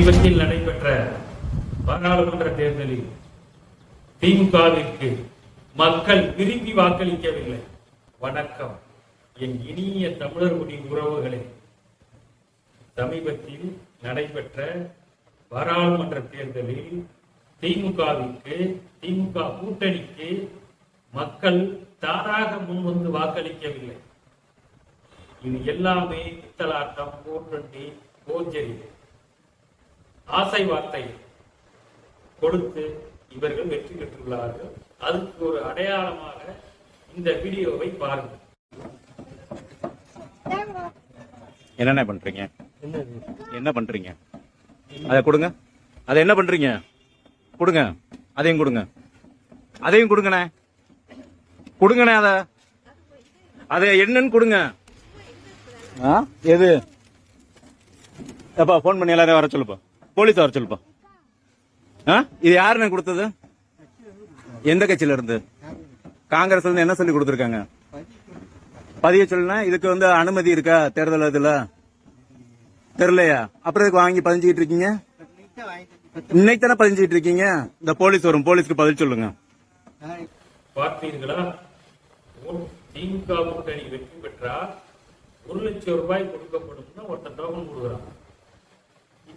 சமீபத்தில் நடைபெற்ற பாராளுமன்ற தேர்தலில் திமுகவிற்கு மக்கள் விரும்பி வாக்களிக்கவில்லை. வணக்கம். என் இனிய தமிழர்குடி உறவுகளே சமீபத்தில் நடைபெற்ற பாராளுமன்ற தேர்தலில் திமுகவிற்கு திமுக கூட்டணிக்கு மக்கள் தானாக முன்வந்து வாக்களிக்கவில்லை. இது எல்லாமே பித்தலாட்டம் போர்வண்டி போர்ஜரி ஆசை வார்த்தை கொடுத்து இவர்கள் வெற்றி பெற்றுள்ளார்கள். அதுக்கு ஒரு அடையாளமாக இந்த வீடியோவை பாருங்கள். என்னென்ன பண்றீங்க? என்ன பண்றீங்க? அதை கொடுங்க. அதை என்ன பண்றீங்க? கொடுங்க. அதையும் கொடுங்க. அதையும் கொடுங்கண்ணே. கொடுங்கண்ணே அத. அதை என்னன்னு கொடுங்க. ஆ? எது? எப்பா ஃபோன் பண்ணி எல்லாரையும் வர சொல்லுப்பா. போலீஸ் வர சொல்லுப்பா. ஆ? இது யாருண்ணே கொடுத்தது? எந்த கட்சியில இருந்து? காங்கிரஸ் என்ன சொல்லி கொடுத்துருக்காங்க? பதிய சொல்லுனா இதுக்கு வந்து அனுமதி இருக்கா? தேர்தல் இதுல? தெரியலையா? அப்புறம் இதுக்கு வாங்கி பதிஞ்சுக்கிட்டு இருக்கீங்க? இன்னைக்கு தானே பதிஞ்சுக்கிட்டு இருக்கீங்க? இந்த போலீஸ் வரும். போலீஸ்க்கு பதில் சொல்லுங்க. பார்த்தீர்களா? திமுக கூட்டணி வெற்றி பெற்றா ஒரு லட்சம் ரூபாய் கொடுக்கப்படும்னு ஒருத்தன் டோக்கன் கொடுக்குறான்.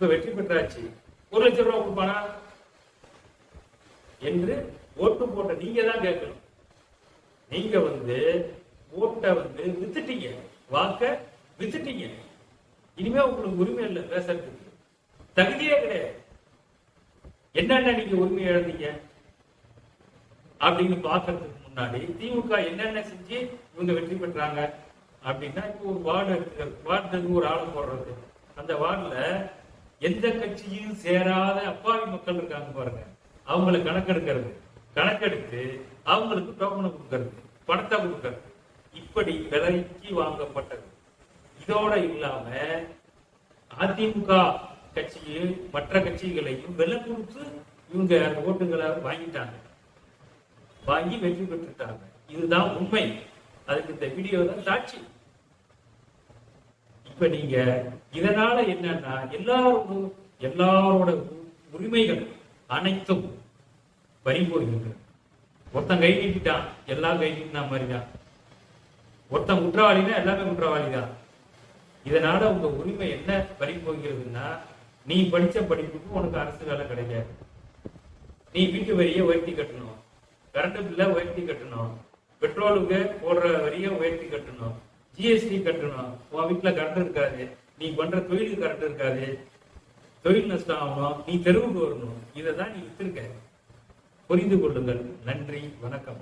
இப்ப வெற்றி பெற்றாச்சு. ஒரு லட்சம் ரூபாய் கொடுப்பானா? என்று ஓட்டு போட்ட நீங்க தான் கேட்கணும். நீங்க வந்து ஓட்டை வந்து வித்துட்டீங்க. வாக்க வித்துட்டீங்க. இனிமே உங்களுக்கு உரிமை இல்லை பேசுறதுக்கு. தகுதியே கிடையாது. என்னென்ன நீங்க உரிமை இழந்தீங்க? அப்படின்னு பாக்குறதுக்கு முன்னாடி திமுக என்னென்ன செஞ்சு இவங்க வெற்றி பெற்றாங்க? அப்படின்னா இப்போ ஒரு வார்டு எடுத்துக்கிறது வார்டுக்கு ஒரு ஆளை போடுறது. அந்த வார்டுல எந்த கட்சியும் சேராத அப்பாவி மக்கள் இருக்காங்க பாருங்க. அவங்கள கணக்கெடுக்கிறது. கணக்கெடுத்து அவங்களுக்கு டோக்கனை கொடுக்கறது. பணத்தை கொடுக்கறது. இப்படி விலைக்கு வாங்கப்பட்டது. இதோட இல்லாம அதிமுக கட்சியும் மற்ற கட்சிகளையும் விலை கொடுத்து இவங்க அந்த ஓட்டுகளை வாங்கிட்டாங்க. வாங்கி வெற்றி பெற்றுட்டாங்க. இதுதான் உண்மை. அதுக்கு இந்த வீடியோ தான் சாட்சி. இப்ப நீங்க இதனால என்னன்னா எல்லாரோட எல்லாரோட உரிமைகள் அனைத்தும் பறி போகின்றது ஒருத்தன் கை நீட்டிட்டான் எல்லாம் கை நீட்டினா மாதிரி தான் ஒருத்தன் குற்றவாளினா எல்லாமே குற்றவாளி தான் இதனால உங்க உரிமை என்ன பறி போகிறதுன்னா நீ படிச்ச படிப்புக்கு உனக்கு அரசு வேலை கிடைக்காது. நீ வீட்டு வரியை உயர்த்தி கட்டணும். கரண்ட் பில்ல உயர்த்தி கட்டணும். பெட்ரோலுக்கு போடுற வரியை உயர்த்தி கட்டணும். ஜிஎஸ்டி கட்டணும்? உன் வீட்டில் கரண்ட் இருக்காது. நீ பண்ற தொழிலுக்கு கரண்ட் இருக்காது. தொழில் நஷ்டம் ஆகணும் நீ தெருவுக்கு வரணும். இதை தான் நீ வித்திருக்க. புரிந்து கொள்ளுங்கள். நன்றி. வணக்கம்.